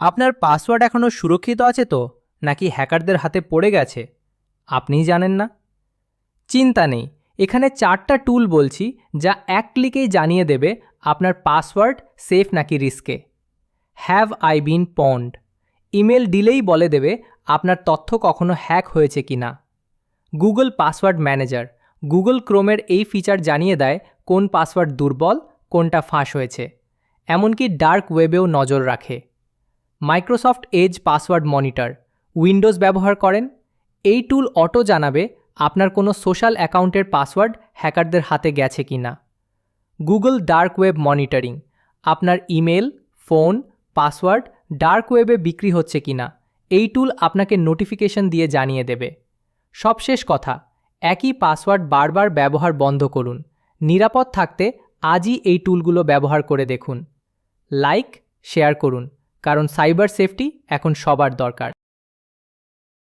আপনার পাসওয়ার্ড এখনও সুরক্ষিত আছে তো, নাকি হ্যাকারদের হাতে পড়ে গেছে? আপনিই জানেন না? চিন্তা নেই, এখানে চারটা টুল বলছি যা এক ক্লিকেই জানিয়ে দেবে আপনার পাসওয়ার্ড সেফ নাকি রিস্কে। Have I been pwned. Email দিলেই বলে দেবে আপনার তথ্য কখনো হ্যাক হয়েছে কি না। Google password manager. গুগল ক্রোমের এই ফিচার জানিয়ে দেয় কোন পাসওয়ার্ড দুর্বল, কোনটা ফাঁস হয়েছে। এমনকি ডার্ক ওয়েবেও নজর রাখে। Microsoft Edge password monitor, Windows ব্যবহার করেন। এই টুল অটো জানাবে আপনার কোনো সোশ্যাল অ্যাকাউন্টের পাসওয়ার্ড হ্যাকারদের হাতে গেছে কি না গুগল ডার্ক ওয়েব মনিটরিং, আপনার ইমেল, ফোন, পাসওয়ার্ড ডার্ক ওয়েবে বিক্রি হচ্ছে কি না এই টুল আপনাকে নোটিফিকেশন দিয়ে জানিয়ে দেবে। সবশেষ কথা, একই পাসওয়ার্ড বারবার ব্যবহার বন্ধ করুন, নিরাপদ থাকতে আজই এই টুলগুলো ব্যবহার করে দেখুন। লাইক, শেয়ার করুন। কারণ সাইবার সেফটি এখন সবার দরকার।